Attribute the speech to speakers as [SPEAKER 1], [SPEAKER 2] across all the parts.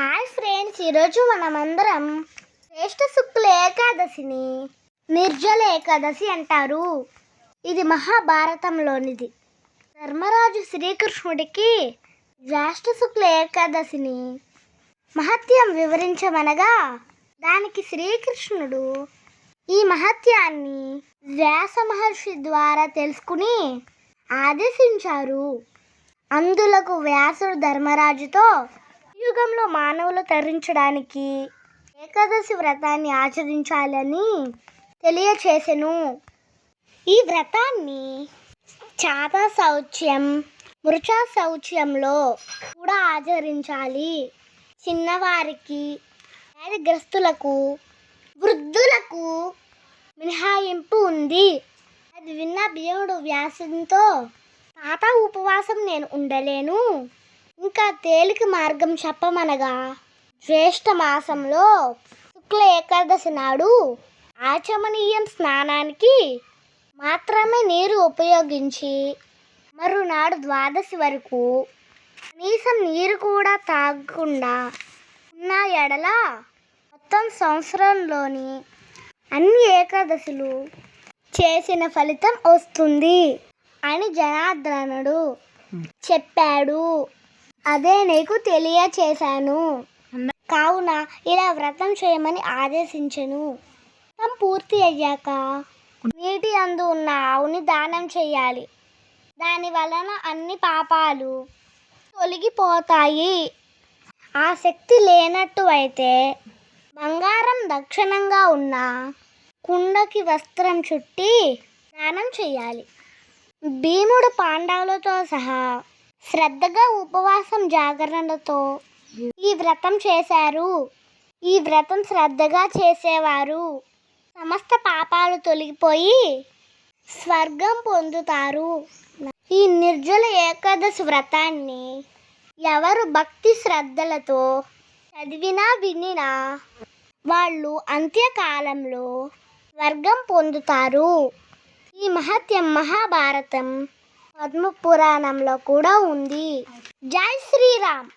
[SPEAKER 1] Hi friends ఈరోజు మనమందరం శ్రేష్ఠ శుక్ల ఏకాదశిని నిర్జల ఏకాదశి అంటారు. ఇది మహాభారతంలోనిది. ధర్మరాజు శ్రీకృష్ణుడికి జ్యేష్ఠ శుక్ల ఏకాదశిని మహత్యం వివరించమనగా దానికి శ్రీకృష్ణుడు ఈ మహత్యాన్ని వ్యాస మహర్షి ద్వారా తెలుసుకుని ఆదేశించారు. అందులకు వ్యాసుడు ధర్మరాజుతో యుగంలో మానవులు తరించడానికి ఏకాదశి వ్రతాన్ని ఆచరించాలని తెలియచేసెను. ఈ వ్రతాన్ని చాతా శౌచ్యం మృచా శౌచ్యంలో కూడా ఆచరించాలి. చిన్నవారికి వ్యాధిగ్రస్తులకు వృద్ధులకు మినహాయింపు ఉంది. అది విన్న భీముడు వ్యాసంతో తాత ఉపవాసం నేను ఉండలేను. ఇంకా తేలిక మార్గం చెప్పమనగా జ్యేష్ఠ మాసంలో శుక్ల ఏకాదశి నాడు ఆచమనీయం స్నానానికి మాత్రమే నీరు ఉపయోగించి మరునాడు ద్వాదశి వరకు కనీసం నీరు కూడా తాగకుండా ఉన్న ఎడల మొత్తం సంవత్సరంలోని అన్ని ఏకాదశులు చేసిన ఫలితం వస్తుంది అని జనార్దనుడు చెప్పాడు. అదే నీకు తెలియచేశాను. కావున ఇలా వ్రతం చేయమని ఆదేశించెను. వ్రతం పూర్తి అయ్యాక నీటి అందు ఉన్న ఆవుని దానం చేయాలి. దాని వలన అన్ని పాపాలు తొలగిపోతాయి. ఆ శక్తి లేనట్టు అయితే బంగారం దక్షిణంగా ఉన్న కుండకి వస్త్రం చుట్టి దానం చేయాలి. భీముడు పాండవులతో సహా శ్రద్ధగా ఉపవాసం జాగరణతో ఈ వ్రతం చేశారు. ఈ వ్రతం శ్రద్ధగా చేసేవారు. సమస్త పాపాలు తొలగిపోయి స్వర్గం పొందుతారు. ఈ నిర్జల ఏకాదశి వ్రతాన్ని ఎవరు భక్తి శ్రద్ధలతో చదివినా వినినా వాళ్ళు అంత్యకాలంలో స్వర్గం పొందుతారు. ఈ మహత్యం మహాభారతం పద్మ పురాణంలో కూడా ఉంది. జై శ్రీరామ్.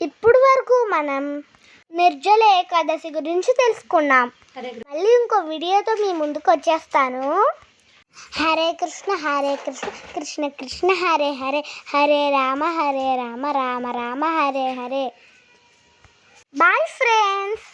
[SPEAKER 1] ఇప్పుడు వరకు మనం నిర్జల ఏకాదశి గురించి తెలుసుకున్నాం. మళ్ళీ ఇంకో వీడియోతో మీ ముందుకు వచ్చేస్తాను. Hare Krishna Hare Krishna Krishna Krishna Hare Hare Hare Rama Hare Rama Rama Rama Hare Hare. Bye friends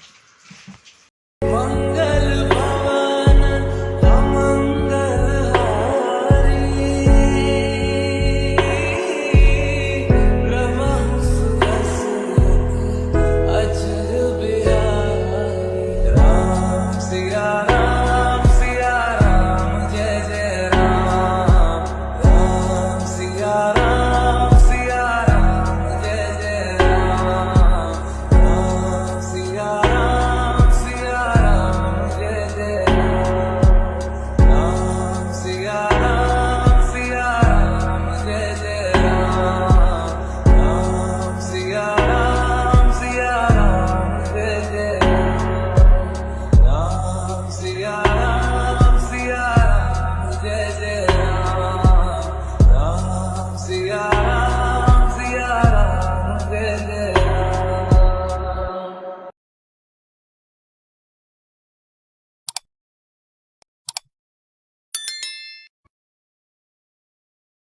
[SPEAKER 2] ziyara, ziyara, ziyara.